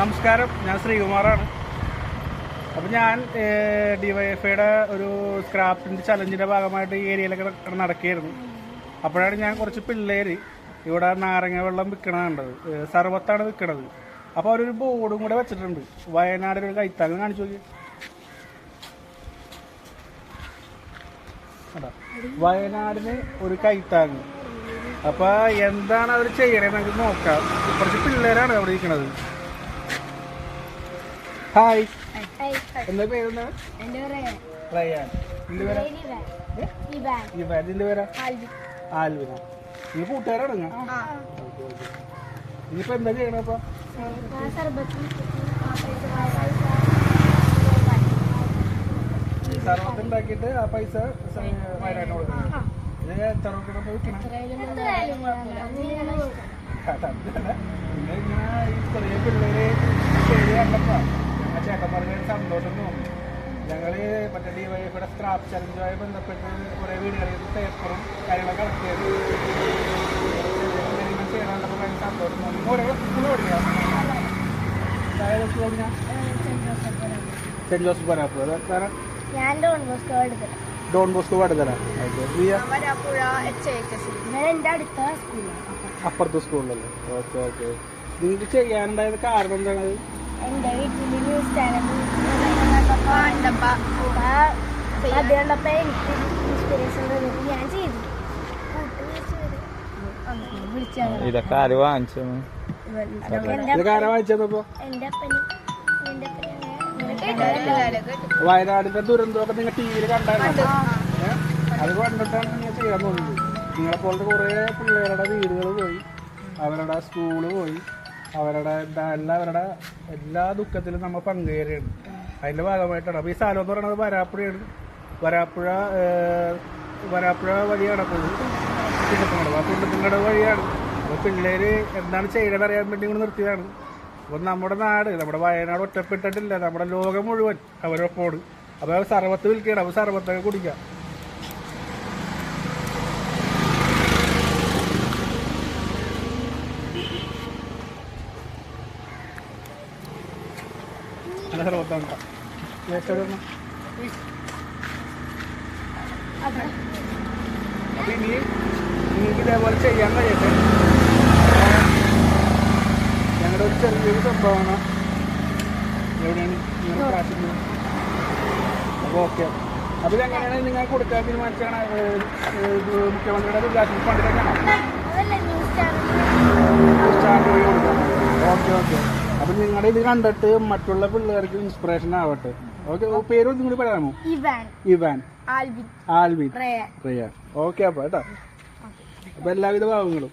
നമസ്കാരം ഞാൻ ശ്രീകുമാറാണ്. അപ്പം ഞാൻ ഡിവൈഎഫ്ഐയുടെ ഒരു സ്ക്രാപ്പിന്റെ ചലഞ്ചിന്റെ ഭാഗമായിട്ട് ഈ ഏരിയയിലൊക്കെ നട- നടക്കുകയായിരുന്നു. അപ്പോഴാണ് ഞാൻ കുറച്ച് പിള്ളേർ ഇവിടെ നാരങ്ങ വെള്ളം വിൽക്കണ കണ്ടത്. സർവത്താണ് വിൽക്കണത്. അപ്പോൾ അവരൊരു ബോർഡും കൂടെ വെച്ചിട്ടുണ്ട്. വയനാടിന്റെ ഒരു കൈത്താങ്ങ് കാണിച്ചു നോക്കി? വയനാടിന് ഒരു കൈത്താങ്ങ്. അപ്പോൾ എന്താണ് അവർ ചെയ്യണേ നമുക്ക് നോക്കാം. കുറച്ച് പിള്ളേരാണ് അവിടെ ഇരിക്കണത്. ഹായ്. എന്താ പേരെന്താ? റയാൻ. ഇതിന്റെ പേരാ? ആൽവിന. നീ കൂട്ടുകാരാണ് ഇനിയിപ്പോ എന്താ ചെയ്യണേ അപ്പൊ? സർബത്ത് സർവത്ത് ഉണ്ടാക്കിയിട്ട് ആ പൈസ വയനാട്ടിന് കൊടുക്കണം ഇത് എത്ര രൂപ വിൽക്കണം. പിന്നെ ഇങ്ങനെ ഈ ചെറിയ പിള്ളേര് ശരി ഒരു സന്തോഷം തോന്നി. ഞങ്ങൾ മറ്റേ ഡി വൈ എഫിയുടെ സ്ക്രാപ്പ് ചലഞ്ചുമായി ബന്ധപ്പെട്ട് കുറേ വീടുകളിൽ പേപ്പറും കാര്യങ്ങളൊക്കെ ഇറക്കിയത് ഭയങ്കര സന്തോഷം തോന്നി ഓരോ സ്കൂൾ സെന്റ് ജോസഫ് ഞാൻ ഡോൺ ബോസ്കോ എടുത്തത് ഡോൺ ബോസ്കോ വടുതല സ്കൂളിലാണ് അപ്പുറത്തെ സ്കൂളിലല്ലേ ഓക്കെ ഓക്കെ നിങ്ങൾക്ക് ചെയ്യാനുണ്ടായത് കാരണം എന്താണ്? എന്റെ വീട്ടിൽ ന്യൂസ് ചാനൽ അത് കണ്ടപ്പോൾ എനിക്ക് ഇൻസ്പിറേഷൻ തോന്നിയിട്ട് ഞാൻ ചെയ്തു. വിളിച്ചാൽ ഇതൊക്കെ ആര് വാങ്ങിച്ചു? ഇതൊക്കെ ആരാ അപ്പന്. വയനാടിന്റെ ദുരന്തമൊക്കെ നിങ്ങൾ ടി വിയിൽ കണ്ടായിരുന്നു? അത് കണ്ടിട്ടാണ് നിങ്ങൾ ചെയ്യാൻ തോന്നുന്നത്. നിങ്ങളെ പോലത്തെ കുറേ പിള്ളേരുടെ വീടുകൾ പോയി. അവരുടെ സ്കൂൾ പോയി. അവരുടെ എന്താ എല്ലാവരുടെ എല്ലാ ദുഃഖത്തിലും നമ്മൾ പങ്കുചേരുകയാണ്. അതിന്റെ ഭാഗമായിട്ടാണ്. അപ്പോൾ ഈ സ്ഥലം എന്ന് പറയുന്നത് വരാപ്പുഴയാണ്. വരാപ്പുഴ വരാപ്പുഴ വഴിയാണ് അപ്പോൾ കുണ്ടത്തുങ്കടവ് ആ കുണ്ടത്തുങ്കടവ് വഴിയാണ്. അപ്പോൾ പിള്ളേർ എന്താണ് ചെയ്യണമെന്ന് അറിയാൻ വേണ്ടി ഇങ്ങനെ നിർത്തിയതാണ്. അപ്പോൾ നമ്മുടെ നാട് നമ്മുടെ വയനാട് ഒറ്റപ്പെട്ടിട്ടില്ല. നമ്മുടെ ലോകം മുഴുവൻ അവരൊപ്പോട് അപ്പോൾ സർവത്ത് വിൽക്കണം അപ്പോൾ സർവത്തൊക്കെ കുടിക്കാം. കേട്ടോ. ടേസ്റ്റ് എവിടെ നിന്നാ? അപ്പോൾ ഇനി നിങ്ങൾക്ക് ഇതേപോലെ ചെയ്യാൻ കഴിയട്ടെ ഞങ്ങളുടെ ഒരു ചെറിയൊരു സംഭവമാണ് എവിടെയാണ് ഓക്കെ അപ്പോൾ ഇതെങ്ങനെയാണ് നിങ്ങൾ കൊടുക്കാൻ തീരുമാനിച്ചാണ് മുഖ്യമന്ത്രിയുടെ ദുരിതാശ്വാസ ഫണ്ടിലേക്കാണോ ന്യൂസ് ചാനൽ ഓക്കെ ഓക്കെ അപ്പോൾ നിങ്ങളുടെ ഇത് കണ്ടിട്ട് മറ്റുള്ള പിള്ളേർക്ക് ഇൻസ്പിറേഷൻ ആവട്ടെ. ഓക്കെ പേര് നിങ്ങൾ കൂടി പറയാമോ? Ivan. Alvin. Ryan Riya. Okay അപ്പൊ കേട്ടോ. അപ്പൊ എല്ലാവിധ ഭാവങ്ങളും.